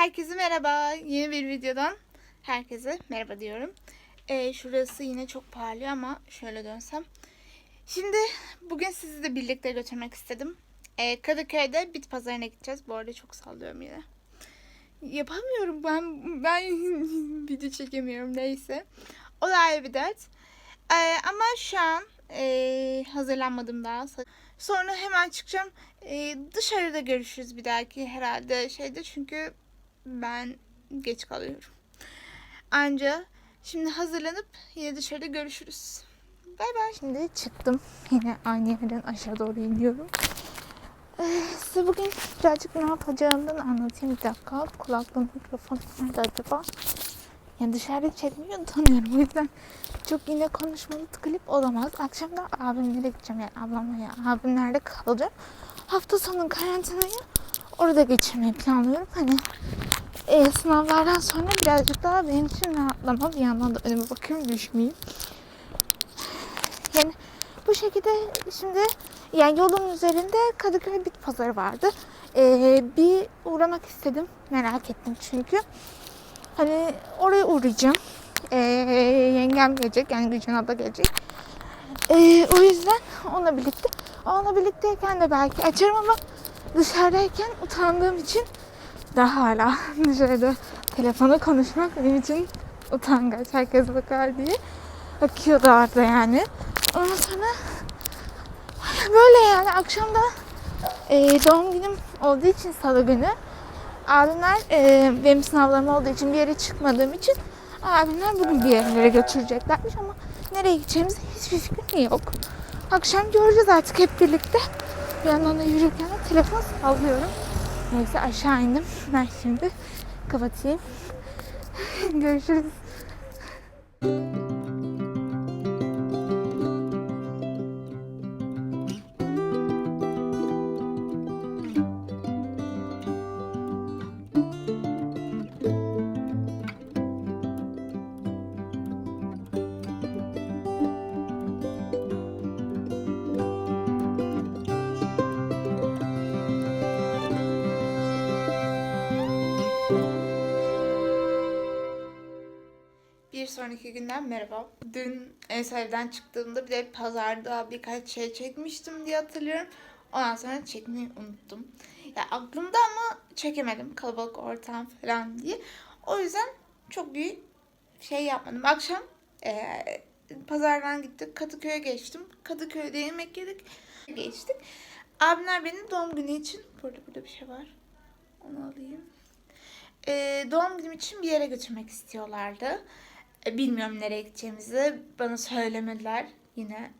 Herkese merhaba. Yeni bir videodan herkese merhaba diyorum. Ee, şurası yine çok parlıyor ama şöyle dönsem. Şimdi bugün sizi de birlikte götürmek istedim. Ee, Kadıköy'de bit pazarına gideceğiz. Bu arada çok sallıyorum yine. Yapamıyorum ben ben video çekemiyorum neyse. O da ayrı bir dert. Ee, ama şu an e, hazırlanmadım daha. Sonra hemen çıkacağım. Ee, dışarıda görüşürüz bir dahaki herhalde şeyde çünkü ben geç kalıyorum. Anca şimdi hazırlanıp yine dışarıda görüşürüz. Bay bay. Şimdi çıktım. Yine aynı yerden aşağı doğru iniyorum. Ee, size bugün birazcık ne yapacağımdan anlatayım bir dakika. Kulaklığım mikrofon nerede acaba? Yani dışarıda çekmeyi utanıyorum. O yüzden çok yine konuşmalı klip olamaz. Akşam da abimlere gideceğim yani ablamla ya. Abimlerde kalacağım. Hafta sonu karantinayı orada geçirmeyi planlıyorum. Hani e, sınavlardan sonra birazcık daha benim için rahatlama. Bir yandan da önüme bakıyorum düşmeyeyim. Yani bu şekilde şimdi yani yolun üzerinde Kadıköy Bit Pazarı vardı. E, bir uğramak istedim. Merak ettim çünkü. Hani oraya uğrayacağım. E, yengem gelecek yani Gülcan abla gelecek. E, o yüzden onunla birlikte onunla birlikteyken de belki açarım ama dışarıdayken utandığım için daha hala dışarıda telefona konuşmak benim için utangaç. Herkes bakar diye. Bakıyordu orada yani. Ondan sonra böyle yani akşamda e, doğum günüm olduğu için salı günü abimler e, benim sınavlarım olduğu için bir yere çıkmadığım için abimler bugün bir yerlere götüreceklermiş ama nereye gideceğimiz hiçbir fikrim yok. Akşam göreceğiz artık hep birlikte. Bir yandan da yürürken telefon sallıyorum. Neyse aşağı indim. Ben şimdi kapatayım. Görüşürüz. Sonraki günden merhaba. Dün evden çıktığımda bir de pazarda birkaç şey çekmiştim diye hatırlıyorum. Ondan sonra çekmeyi unuttum. Ya aklımda ama çekemedim kalabalık ortam falan diye. O yüzden çok büyük şey yapmadım. Akşam eee, pazardan gittik. Kadıköy'e geçtim. Kadıköy'de yemek yedik. Geçtik. Abimler benim doğum günü için burada burada bir şey var. Onu alayım. Eee, doğum günüm için bir yere götürmek istiyorlardı. E, bilmiyorum nereye gideceğimizi. Bana söylemediler yine.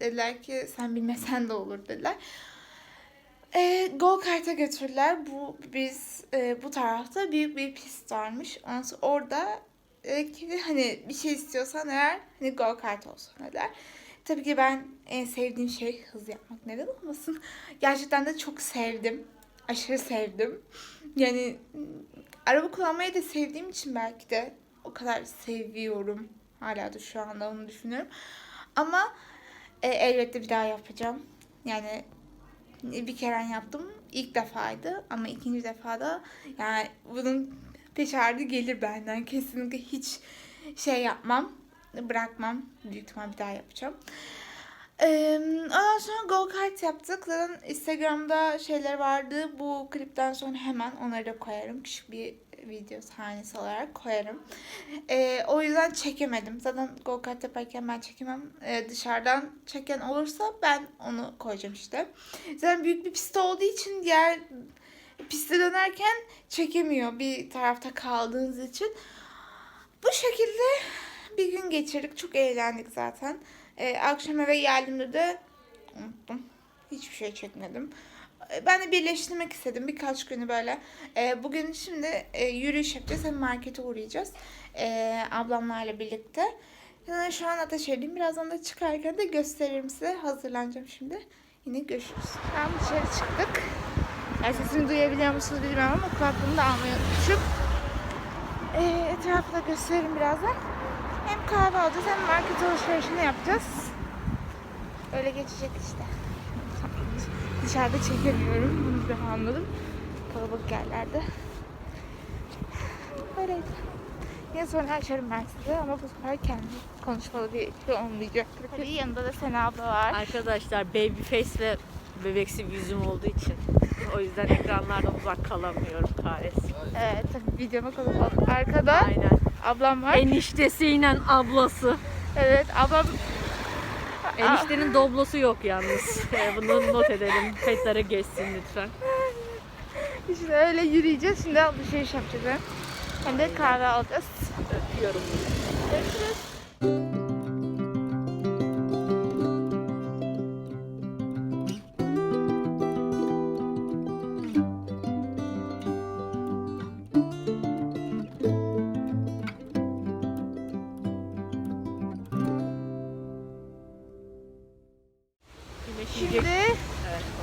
Dediler ki sen bilmesen de olur dediler. E, go kart'a götürdüler. Bu biz e, bu tarafta büyük bir pist varmış. Ondan sonra orada dedi ki hani bir şey istiyorsan eğer hani go kart olsun dediler. Tabii ki ben en sevdiğim şey hız yapmak neden olmasın. Gerçekten de çok sevdim. Aşırı sevdim. Yani araba kullanmayı da sevdiğim için belki de o kadar seviyorum. Hala da şu anda onu düşünüyorum. Ama e, elbette bir daha yapacağım. Yani bir kere yaptım. İlk defaydı ama ikinci defada yani bunun peşardı gelir benden. Kesinlikle hiç şey yapmam. Bırakmam. Büyük ihtimal bir daha yapacağım. Ondan sonra go kart yaptık. Zaten Instagram'da şeyler vardı. Bu klipten sonra hemen onları da koyarım. Küçük bir video sahnesi olarak koyarım. Ee, o yüzden çekemedim. Zaten go kart yaparken ben çekemem. Ee, dışarıdan çeken olursa ben onu koyacağım işte. Zaten büyük bir pist olduğu için diğer piste dönerken çekemiyor bir tarafta kaldığınız için. Bu şekilde bir gün geçirdik. Çok eğlendik zaten. Ee, akşam eve geldiğimde de unuttum. Hiçbir şey çekmedim. Ben de birleştirmek istedim birkaç günü böyle. Ee, bugün şimdi e, yürüyüş yapacağız. Hem markete uğrayacağız. Ee, ablamlarla birlikte. Yani şu an Ataşehir'deyim. Birazdan da çıkarken de gösteririm size. Hazırlanacağım şimdi. Yine görüşürüz. Ben dışarı çıktık. Yani sesimi duyabiliyor musunuz bilmiyorum ama kulaklığımı da almayı unutmuşum. Ee, etrafı da gösteririm birazdan. Hem kahve alacağız hem market alışverişini yapacağız. Öyle geçecek işte. Dışarıda çekemiyorum. Bunu da anladım. Kalabalık yerlerde. Öyleydi. Yine sonra açarım ben size ama bu sefer kendi konuşmalı bir şey olmayacak. Tabii yanında da Sena abla var. Arkadaşlar baby face ve bebeksi bir yüzüm olduğu için o yüzden ekranlardan uzak kalamıyorum kahretsin. Evet tabii videoma konuk Arkada Aynen. ablam var. Eniştesiyle ablası. Evet ablam Eniştenin doblosu yok yalnız. Ee, Bunu not edelim. Kayıtlara geçsin lütfen. işte öyle yürüyeceğiz. Şimdi alışveriş yapacağız hem. Hem de kahve alacağız. Öpüyorum.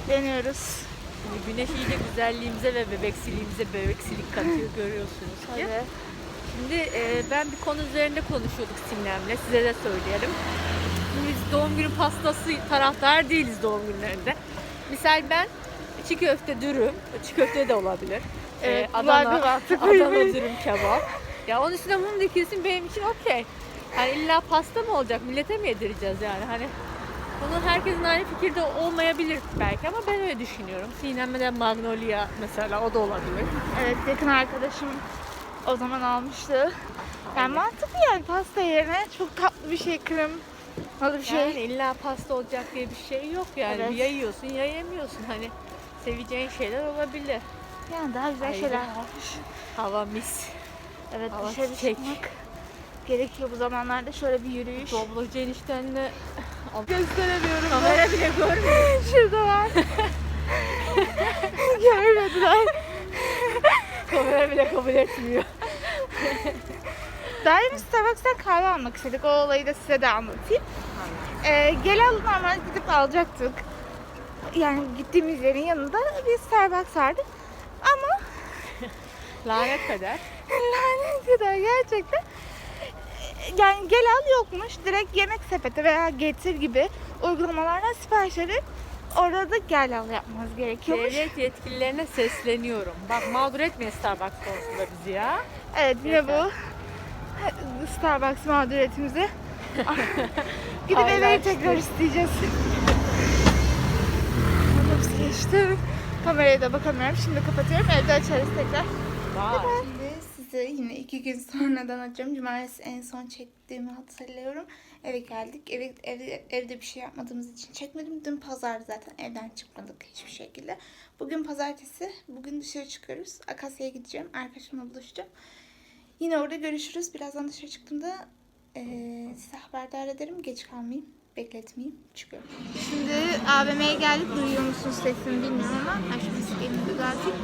Deniyoruz. Şimdi güneş iyice güzelliğimize ve bebeksiliğimize bebeksilik katıyor görüyorsunuz ki. Hadi. Şimdi e, ben bir konu üzerinde konuşuyorduk Sinem'le. Size de söyleyelim. Biz doğum günü pastası taraftar değiliz doğum günlerinde. Misal ben çiğ köfte dürüm, çiğ köfte de olabilir. Evet, Ee, Adana, Adana dürüm kebap. Ya onun üstüne mum dikilsin benim için okey. Hani illa pasta mı olacak? Millete mi yedireceğiz yani? Hani bunun herkesin aynı fikirde olmayabilir belki ama ben öyle düşünüyorum. Sinem'e de Magnolia mesela o da olabilir. Evet yakın arkadaşım o zaman almıştı. Yani mantıklı yani pasta yerine çok tatlı bir şey krem bir şey. Yani illa pasta olacak diye bir şey yok yani. Evet. Ya yiyorsun ya yemiyorsun. Hani seveceğin şeyler olabilir. Yani daha güzel Ayrı. şeyler varmış. Hava mis. Evet Hava dışarı çiçek. çıkmak gerekiyor bu zamanlarda. Şöyle bir yürüyüş. Doblocu eniştenle Gösteremiyorum. kamera bile görmüyor. Şurada var. Görmediler. kamera bile kabul etmiyor. Daha yeni Starbucks'tan kahve almak istedik. O olayı da size de anlatayım. Ee, gel al normal gidip alacaktık. Yani gittiğimiz yerin yanında bir Starbucks vardı. Ama Lanet kader. lanet kadar gerçekten yani gel al yokmuş. Direkt yemek sepeti veya getir gibi uygulamalardan sipariş edip orada da gel al yapmanız gerekiyormuş. Devlet yetkililerine sesleniyorum. Bak mağdur etmeyin Starbucks konusunda bizi ya. Evet yine bu Starbucks mağduriyetimizi gidip eve tekrar isteyeceğiz. Otobüs geçti. Kameraya da bakamıyorum. Şimdi kapatıyorum. Evde açarız tekrar. Vay. Şimdi size yine iki gün sonradan açacağım. Cumartesi en son çektiğimi hatırlıyorum. Eve geldik. Eve, evde, evde bir şey yapmadığımız için çekmedim. Dün pazar zaten evden çıkmadık hiçbir şekilde. Bugün pazartesi. Bugün dışarı çıkıyoruz. Akasya'ya gideceğim. Arkadaşımla buluşacağım. Yine orada görüşürüz. Birazdan dışarı çıktığımda eee size haberdar ederim. Geç kalmayayım. Bekletmeyeyim. Çıkıyorum. Şimdi AVM'ye geldik. Duyuyor musunuz sesini bilmiyorum ama ben bisikletimi düzelteyim.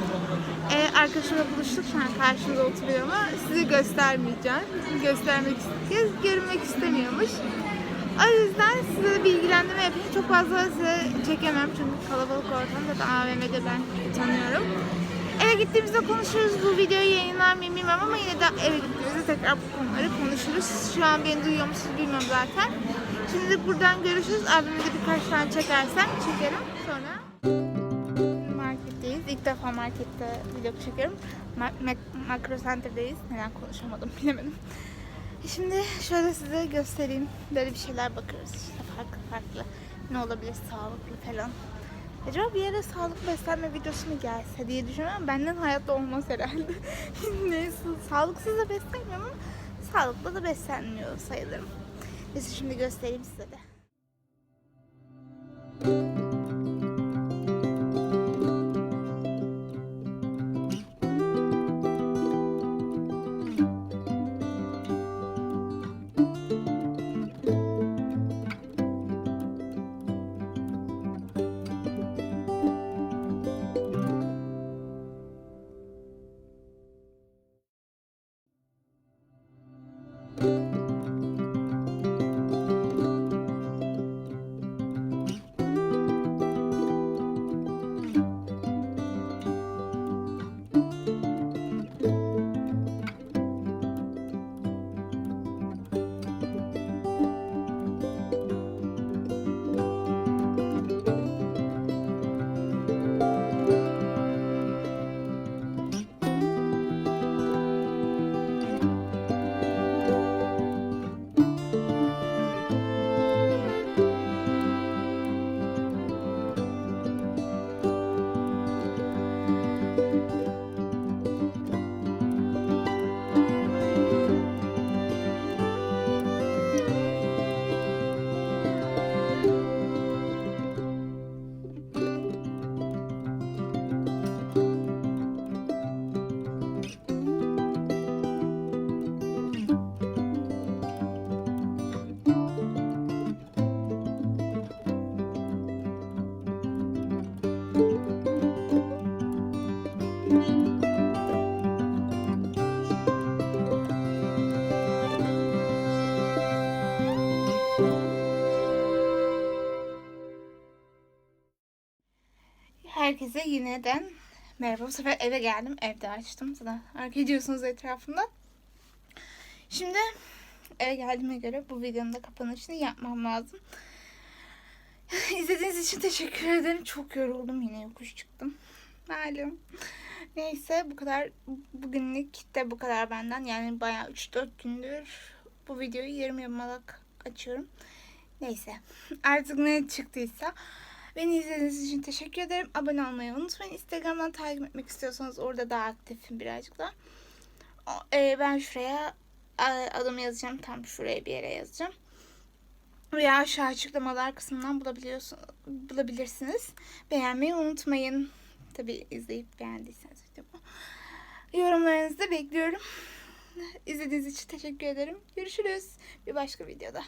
Ee, arkadaşımla buluştuk. Şu an karşımda oturuyor ama size göstermeyeceğim. Göstermek istiyor. Görünmek istemiyormuş. O yüzden size bilgilendirme yapayım. Çok fazla size çekemem çünkü kalabalık ortam. Zaten AVM'de ben tanıyorum. Eve gittiğimizde konuşuruz. Bu videoyu yayınlar mıyım bilmem ama yine de eve gittiğimizde tekrar bu konuları konuşuruz. Şu an beni duyuyor musunuz bilmiyorum zaten. Şimdi buradan görüşürüz. Abime de birkaç tane çekersem çekerim. Sonra. İlk defa markette video çekiyorum. Makro Center'dayız. Neden konuşamadım bilemedim. Şimdi şöyle size göstereyim. Böyle bir şeyler bakıyoruz işte farklı farklı. Ne olabilir sağlıklı falan. Acaba bir yere sağlıklı beslenme videosu mu gelse diye düşünüyorum benden hayatta olmaz herhalde. Neyse sağlıksız da beslenmiyorum ama sağlıklı da beslenmiyor sayılırım. Neyse şimdi göstereyim size de. Yineden merhaba. Bu sefer eve geldim. Evde açtım. Zaten fark ediyorsunuz etrafımda. Şimdi eve geldiğime göre bu videonun da kapanışını yapmam lazım. İzlediğiniz için teşekkür ederim. Çok yoruldum. Yine yokuş çıktım. Malum. Neyse bu kadar. Bugünlük de bu kadar benden. Yani bayağı 3-4 gündür bu videoyu yarım yamalak açıyorum. Neyse. Artık ne çıktıysa. Beni izlediğiniz için teşekkür ederim. Abone olmayı unutmayın. Instagram'dan takip etmek istiyorsanız orada daha aktifim birazcık da. E, ben şuraya e, adımı yazacağım. Tam şuraya bir yere yazacağım. Veya aşağı açıklamalar kısmından bulabilirsiniz. Beğenmeyi unutmayın. Tabii izleyip beğendiyseniz videomu. Yorumlarınızı bekliyorum. İzlediğiniz için teşekkür ederim. Görüşürüz bir başka videoda.